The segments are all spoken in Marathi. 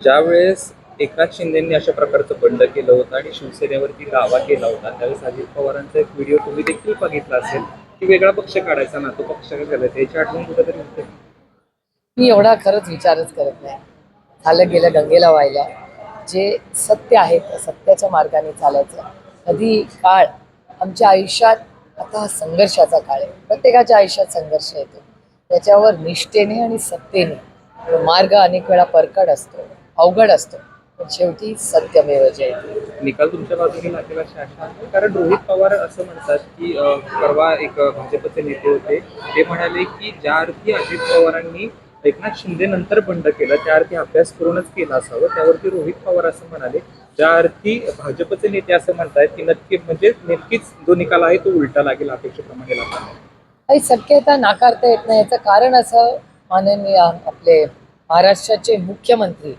ज्यावेळेस एकनाथ शिंदेंनी अशा प्रकारचं बंड केलं होतं आणि शिवसेनेवरती दावा केला होता त्यावेळेस अजित पवारांचा एक व्हिडिओ तुम्ही देखील बघितला असेल की वेगळा पक्ष काढायचा ना तो पक्ष काय करायचा याची आठवण कुठेतरी होते? मी एवढा खरंच विचारच करत नाही. झालं गेलं गंगेला व्हायला जे सत्य आहे त्या सत्याच्या मार्गाने चालायचं. कधी काळ आमच्या आयुष्यात आता हा संघर्षाचा काळ आहे. प्रत्येकाच्या आयुष्यात संघर्ष येतो. त्याच्यावर निष्ठेने आणि सत्तेने मार्ग अनेक वेळा परकड असतो. अवघड असतो. पण शेवटी सत्यमेव जयते. निकाल तुमच्या बाजूने लागेल अशी आशा आहे. कारण रोहित पवार असं म्हणतात की अं, परवा एक भाजपचे नेते होते. ते म्हणाले की ज्या अर्थी अजित पवारांनी एकनाथ शिंदे नंतर बंड केला त्या अर्थी अभ्यास करूनच केला असावं. त्यावरती रोहित पवार असं म्हणाले ज्या अर्थी भाजपचे नेते असं म्हणतायत की नक्की म्हणजे नक्कीच जो निकाल आहे तो उलटा लागेल अपेक्षेप्रमाणे लागला काही शक्यता नाकारता येत नाही. याचं कारण असं माननीय आपले महाराष्ट्राचे मुख्यमंत्री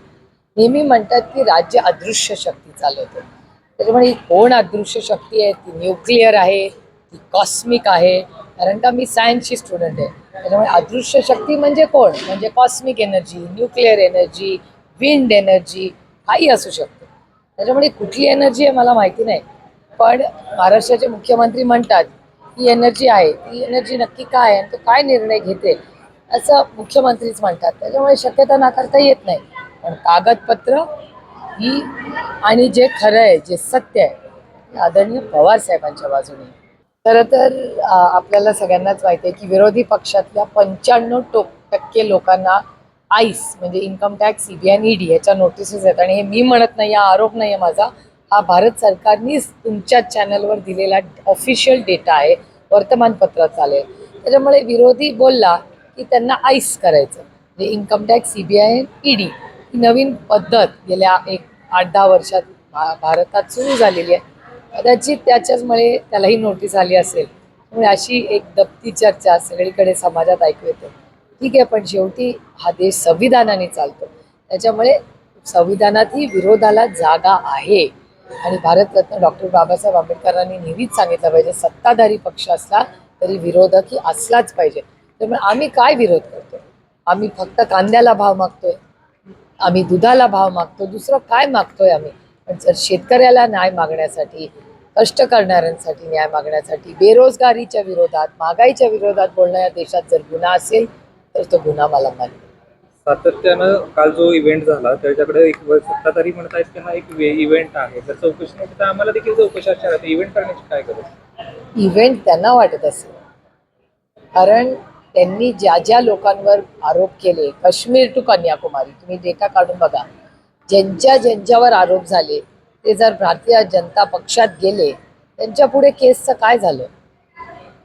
नेहमी म्हणतात की राज्य अदृश्य शक्ती चालवते. त्याच्यामुळे ही कोण अदृश्य शक्ती आहे? ती न्यूक्लिअर आहे ती कॉस्मिक आहे. कारण का मी सायन्सची स्टुडंट आहे. त्याच्यामुळे अदृश्य शक्ती म्हणजे कोण? म्हणजे cosmic energy nuclear energy wind energy काही असू शकते. त्याच्यामुळे कुठली एनर्जी आहे मला माहिती नाही. पण महाराष्ट्राचे मुख्यमंत्री म्हणतात ही एनर्जी आहे. ती एनर्जी नक्की काय आहे? आणि तो काय निर्णय घेते? असं मुख्यमंत्रीच म्हणतात. त्याच्यामुळे शक्यता नाकारता येत नाही. पण कागदपत्र ही आणि जे खरं आहे जे सत्य आहे आदरणीय पवार साहेबांच्या बाजूने. खरं तर आपल्याला सगळ्यांनाच माहिती आहे की विरोधी पक्षातल्या पंच्याण्णव टो टक्के लोकांना आईस म्हणजे इन्कम टॅक्स सी बी आणि ईडी याच्या नोटिसेस आहेत. आणि हे मी म्हणत नाही हा आरोप नाही आहे माझा. हा भारत सरकारनीच तुमच्या चॅनलवर दिलेला ऑफिशियल डेटा आहे वर्तमानपत्रात चालेल. त्याच्यामुळे विरोधी बोलला की त्यांना आईस करायचं. म्हणजे income tax C B I ED ही नवीन पद्धत गेल्या एक आठ दहा वर्षात भा- भारतात सुरू झालेली आहे. कदाचित त्याच्याचमुळे त्यालाही नोटीस आली असेल. त्यामुळे अशी एक दप्ती चर्चा सगळीकडे समाजात ऐकू येते. ठीक आहे पण शेवटी हा देश संविधानाने चालतो. त्याच्यामुळे संविधानातही विरोधाला जागा आहे. आणि भारतरत्न डॉक्टर बाबासाहेब आंबेडकरांनी नेहमीच सांगितलं पाहिजे सत्ताधारी पक्ष असला तरी विरोधक ही असलाच पाहिजे. त्यामुळे आम्ही काय विरोध करतो आम्ही फक्त कांद्याला भाव मागतोय? आम्ही दुधाला भाव मागतो दुसरं काय मागतोय आम्ही? पण जर शेतकऱ्याला न्याय मागण्यासाठी कष्ट करणाऱ्यांसाठी न्याय मागण्यासाठी बेरोजगारीच्या विरोधात महागाईच्या विरोधात बोलणं या देशात जर गुन्हा असेल तर तो गुन्हा मला मान्य सातत्यानं काल जो इव्हेंट झाला त्याच्याकडे एक सत्ताधारी म्हणतायत की हा एक इव्हेंट आहे. जर चौकशी नव्हती तर आम्हाला देखील चौकशी इव्हेंट करण्याची काय गरज? इव्हेंट त्यांना वाटत असेल. कारण त्यांनी ज्या ज्या लोकांवर आरोप केले काश्मीर टू कन्याकुमारी तुम्ही डेटा काढून बघा. ज्यांच्या ज्यांच्यावर आरोप झाले ते जर भारतीय जनता पक्षात गेले त्यांच्या पुढे केसचं काय झालं?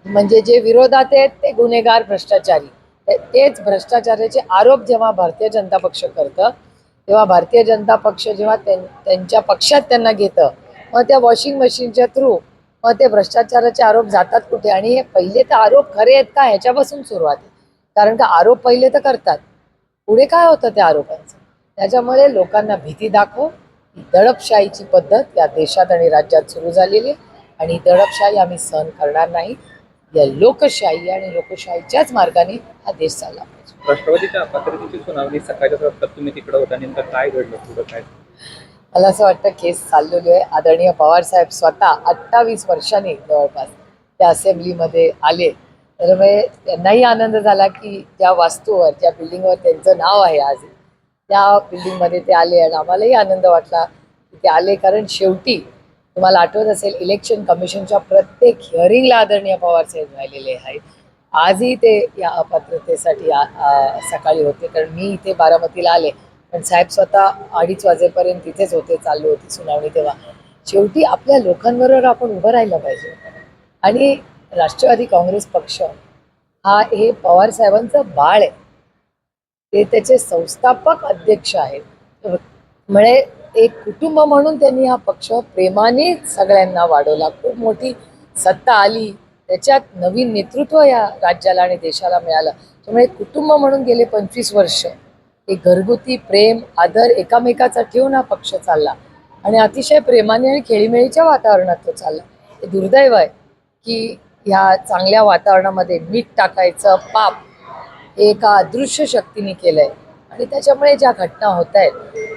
म्हणजे जे विरोधात आहेत ते गुन्हेगार भ्रष्टाचारी. तेच भ्रष्टाचाराचे आरोप जेव्हा भारतीय जनता पक्ष करतं तेव्हा भारतीय जनता पक्ष जेव्हा त्यां- त्यांच्या पक्षात त्यांना घेतं मग त्या वॉशिंग मशीनच्या थ्रू मग ते भ्रष्टाचाराचे आरोप जातात कुठे? आणि हे पहिले तर आरोप खरे आहेत का? ह्याच्यापासून सुरुवात आहे. कारण का आरोप पहिले तर करतात. पुढे काय होतं त्या आरोपांचं? त्याच्यामुळे लोकांना भीती दाखव. ही दडपशाहीची पद्धत या देशात आणि राज्यात सुरू झालेली आहे. आणि दडपशाही आम्ही सहन करणार नाही. या लोकशाही आणि लोकशाहीच्याच मार्गाने हा देश चालला पाहिजे. राष्ट्रवादीच्या अपात्रतेची सुनावणी सकाळच्या सत्रात तुम्ही तिकडे होता. नेमकं काय घडलं? पुढं काय? मला असं वाटतं केस चाललेलो आहे. आदरणीय पवार साहेब स्वतः अठ्ठावीस वर्षांनी जवळपास त्या असेंब्लीमध्ये आले. त्यामुळे त्यांनाही आनंद झाला की ज्या वास्तूवर ज्या बिल्डिंगवर त्यांचं नाव आहे आज. त्या बिल्डिंगमध्ये ते आले आणि आम्हालाही आनंद वाटला की ते आले. कारण शेवटी तुम्हाला आठवत असेल इलेक्शन कमिशनच्या प्रत्येक हिअरिंगला आदरणीय पवार साहेब राहिलेले आहेत. आजही ते या अपात्रतेसाठी सकाळी होते. कारण मी इथे बारामतीला आले. पण साहेब स्वतः अडीच वाजेपर्यंत तिथेच होते चालू होती सुनावणी तेव्हा. शेवटी आपल्या लोकांबरोबर आपण उभं राहिलं पाहिजे. आणि राष्ट्रवादी काँग्रेस पक्ष हा हे पवार साहेबांचं बाळ आहे. ते त्याचे संस्थापक अध्यक्ष आहेत. म्हणजे एक कुटुंब म्हणून त्यांनी हा पक्ष प्रेमाने सगळ्यांना वाढवला. खूप मोठी सत्ता आली. त्याच्यात नवीन नेतृत्व या राज्याला आणि देशाला मिळालं. त्यामुळे कुटुंब म्हणून गेले पंचवीस वर्ष. एक घरगुती प्रेम आदर एकामेकाचा ठेवून हा पक्ष चालला. आणि अतिशय प्रेमाने आणि खेळीमेळीच्या वातावरणात तो चालला. हे दुर्दैव आहे की ह्या चांगल्या वातावरणामध्ये मीठ टाकायचं पाप हे एका अदृश्य शक्तीने केलं आहे आणि त्याच्यामुळे ज्या घटना होत आहेत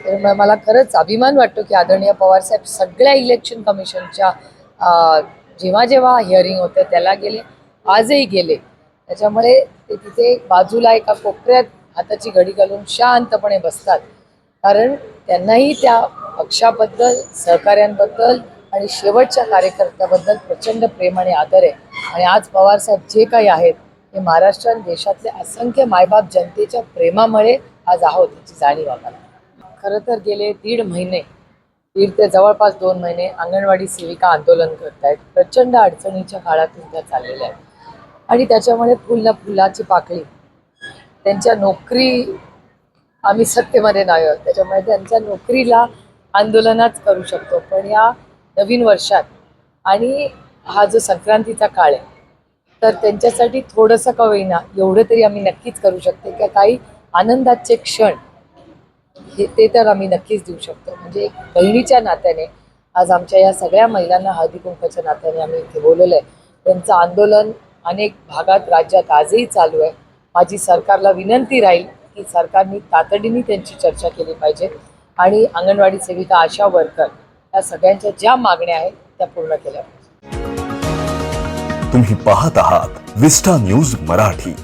त्यामुळे मला खरंच अभिमान वाटतो की आदरणीय पवारसाहेब सगळ्या इलेक्शन कमिशनच्या जेव्हा जेव्हा हिअरिंग होतं त्याला गेले आजही गेले. त्याच्यामुळे ते तिथे बाजूला एका कोपऱ्यात हाताची घडी घालून शांतपणे बसतात. कारण त्यांनाही त्या पक्षाबद्दल सहकाऱ्यांबद्दल आणि शेवटच्या कार्यकर्त्याबद्दल प्रचंड प्रेम आणि आदर आहे. आणि आज पवारसाहेब जे काही आहेत हे महाराष्ट्र आणि देशातले असंख्य मायबाप जनतेच्या प्रेमामुळे आज आहोत याची जाणीव आम्हाला. खरं तर गेले दीड महिने दीड ते जवळपास दोन महिने अंगणवाडी सेविका आंदोलन करत आहेत. प्रचंड अडचणीच्या काळातून त्या चाललेल्या आहेत. आणि त्याच्यामुळे फुल फुलाची पाकळी त्यांच्या नोकरी आम्ही सत्तेमध्ये नाही आहोत. त्याच्यामुळे त्यांच्या नोकरीला आंदोलनात करू शकतो. पण या नवीन वर्षात आणि हा जो संक्रांतीचा काळ आहे तर त्यांच्यासाठी थोडंसं का होईना एवढं तरी आम्ही नक्कीच करू शकतो किंवा काही आनंदाचे क्षण हे ते तर आम्ही नक्कीच देऊ शकतो. म्हणजे एक बहिणीच्या नात्याने आज आमच्या या सगळ्या महिलांना हळदीकुंकाच्या नात्याने आम्ही इथे बोलवलं आहे त्यांचं आंदोलन अनेक भागात राज्यात आजही चालू आहे. माझी सरकारला विनंती राहील की सरकारने तातडीने त्यांची चर्चा केली पाहिजे. आणि अंगणवाडी सेविका आशा वर्कर या सगळ्यांच्या ज्या मागण्या आहेत त्या पूर्ण केल्या पाहिजे. तुम्ही पाहत आहात विस्टा न्यूज मराठी.